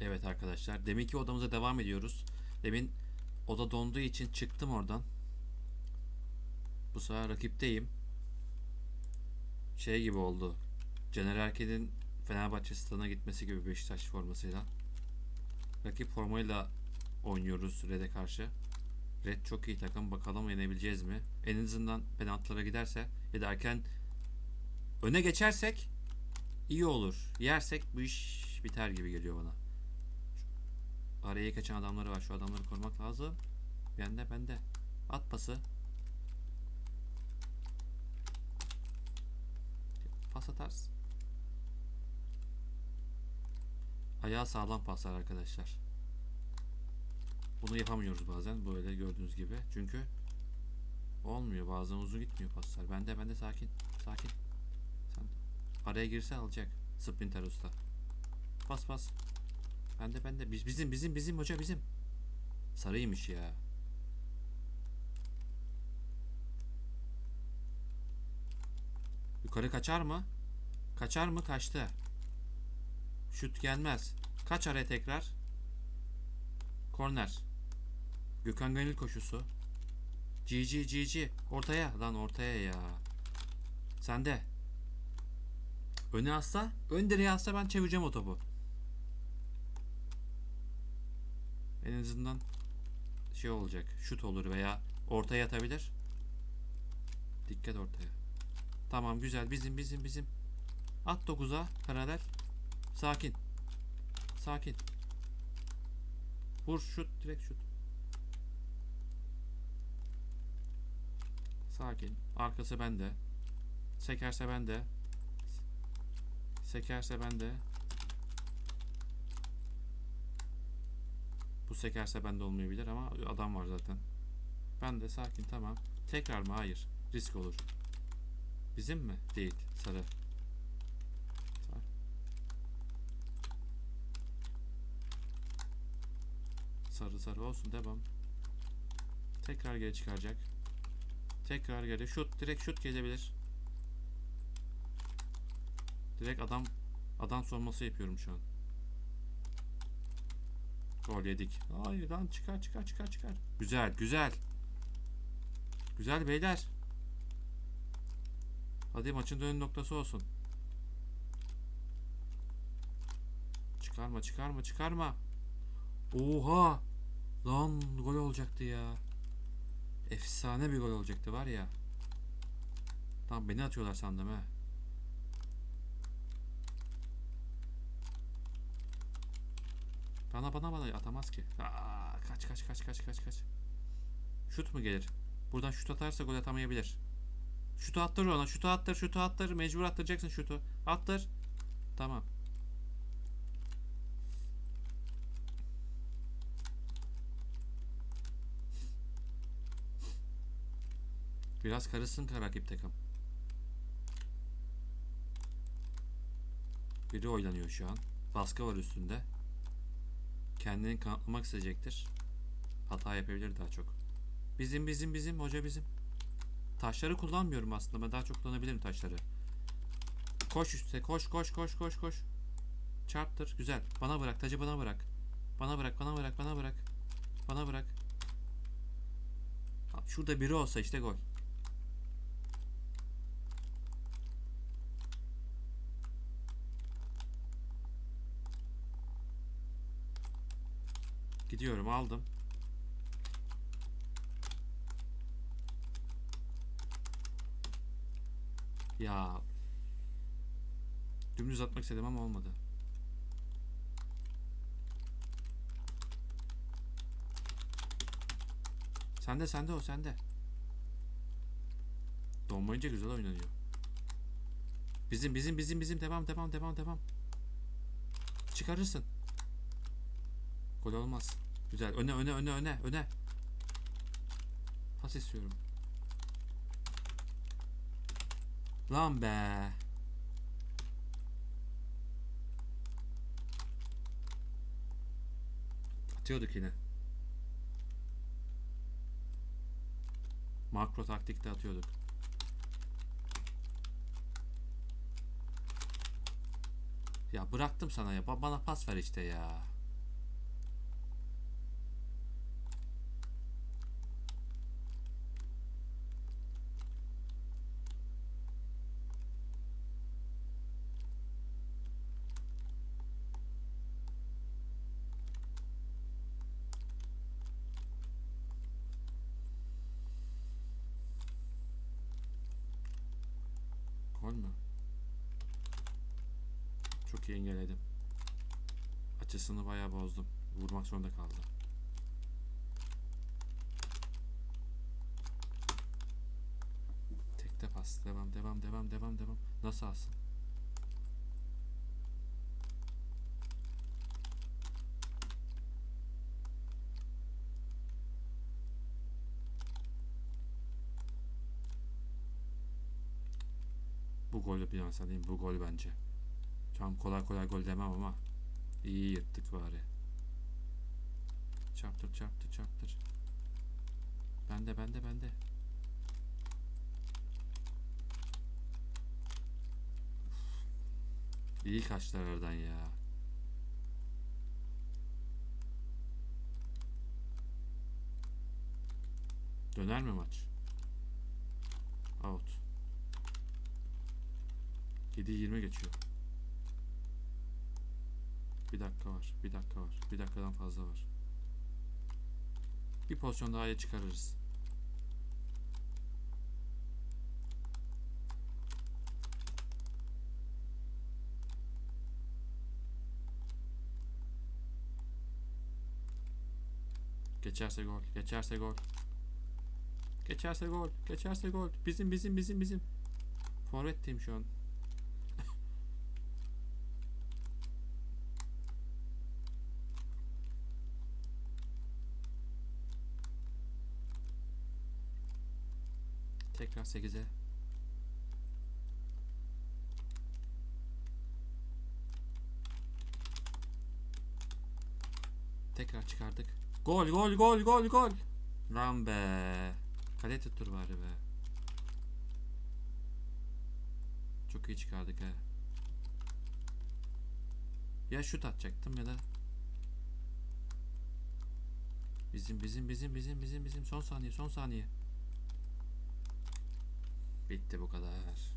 Evet arkadaşlar. Deminki odamıza devam ediyoruz. Demin oda donduğu için çıktım oradan. Bu sefer rakipteyim. Şey gibi oldu. Caner Erkin'in Fenerbahçe stadına gitmesi gibi Beşiktaş formasıyla. Rakip formayla oynuyoruz Red'e karşı. Red çok iyi takım. Bakalım yenebileceğiz mi? En azından penaltılara giderse ya da erken öne geçersek iyi olur. Yersek bu iş biter gibi geliyor bana. Araya kaçan adamları var. Şu adamları korumak lazım. Bende bende. At pası. Pas atarsın. Ayağı sağlam paslar arkadaşlar. Bunu yapamıyoruz bazen böyle gördüğünüz gibi. Çünkü olmuyor. Bazen uzun gitmiyor paslar. Bende bende sakin. Sakin. Sen araya girse alacak. Sprinter usta. Bas bas. Bende bende. Biz bizim bizim bizim hoca bizim. Sarıymış ya. Yukarı kaçar mı? Kaçar mı? Kaçtı. Şut gelmez. Kaç araya tekrar. Korner. Gökhan Gönül koşusu. GG GG. Ortaya. Lan ortaya ya. Sende. Öne atsa. Ön direğe atsa ben çevireceğim o topu. En azından şey olacak. Şut olur veya ortaya atabilir. Dikkat ortaya. Tamam güzel. Bizim bizim bizim. At 9'a paralel. Sakin. Sakin. Vur şut direkt şut. Sakin. Arkası bende. Sekerse bende. Sekerse bende. Bu sekerse bende olmayabilir ama adam var zaten. Ben de sakin tamam. Tekrar mı? Hayır. Risk olur. Bizim mi? Değil. Sarı. Sar. Sarı sarı olsun devam. Tekrar geri çıkaracak. Tekrar geri. Şut. Direkt şut gelebilir. Direkt adam adam sorması yapıyorum şu an. Gol yedik. Hayır lan çıkar çıkar çıkar çıkar. Güzel güzel. Güzel beyler. Hadi maçın dönüm noktası olsun. Çıkarma çıkarma çıkarma. Oha. Lan gol olacaktı ya. Efsane bir gol olacaktı var ya. Tam beni atıyorlar sandım ha. Bana bana bana atamaz ki. Aa, kaç kaç kaç kaç kaç kaç. Şut mu gelir? Buradan şut atarsa gol atamayabilir. Şutu attır ona. Şutu attır. Şutu attır. Mecbur attıracaksın şutu. Attır. Tamam. Biraz karışsın rakip takım. Biri oynanıyor şu an. Baskı var üstünde. Kendini kanıtlamak isteyecektir. Hata yapabilir daha çok. Bizim bizim bizim hoca bizim. Taşları kullanmıyorum aslında. Ben daha çok kullanabilirim taşları. Koş üstte. Koş koş koş koş koş. Çarptır. Güzel. Bana bırak. Tacı bana bırak. Bana bırak. Bana bırak. Bana bırak. Bana bırak. Şurada biri olsa işte gol. Gidiyorum aldım. Ya dümdüz atmak istedim ama olmadı. Sende sende o sende. Donmayınca güzel oynanıyor. Bizim bizim bizim bizim devam devam devam devam. Çıkarırsın. Gol olmaz. Güzel. Öne öne öne öne öne. Pas istiyorum. Lan be. Atıyorduk yine. Makro taktikte atıyorduk. Ya bıraktım sana ya. Ba- Bana pas ver işte ya. Gol mü? Çok iyi engelledim. Açısını bayağı bozdum. Vurmak zorunda kaldı. Tekte pas. Devam, devam, devam, devam, devam. Nasıl alsın? Bu golü bir an sanayım. Bu gol bence. Tam kolay kolay gol demem ama iyi yırttık bari. Çarptır çarptır çarptır. Bende bende bende. İyi kaçtılar aradan ya. Döner mi maç? Out. 7-20 geçiyor. Bir dakika var. Bir dakika var. Bir dakikadan fazla var. Bir pozisyon daha iyi çıkarırız. Geçerse gol. Geçerse gol. Geçerse gol. Geçerse gol. Bizim bizim bizim bizim. Forvetteyim şu an. Tekrar 8'e. Tekrar çıkardık. Gol gol gol gol gol. Lan be. Kale tuttur bari be. Çok iyi çıkardık ha. Ya şut atacaktım ya da Bizim bizim bizim bizim bizim bizim son saniye son saniye. Bitti bu kadar.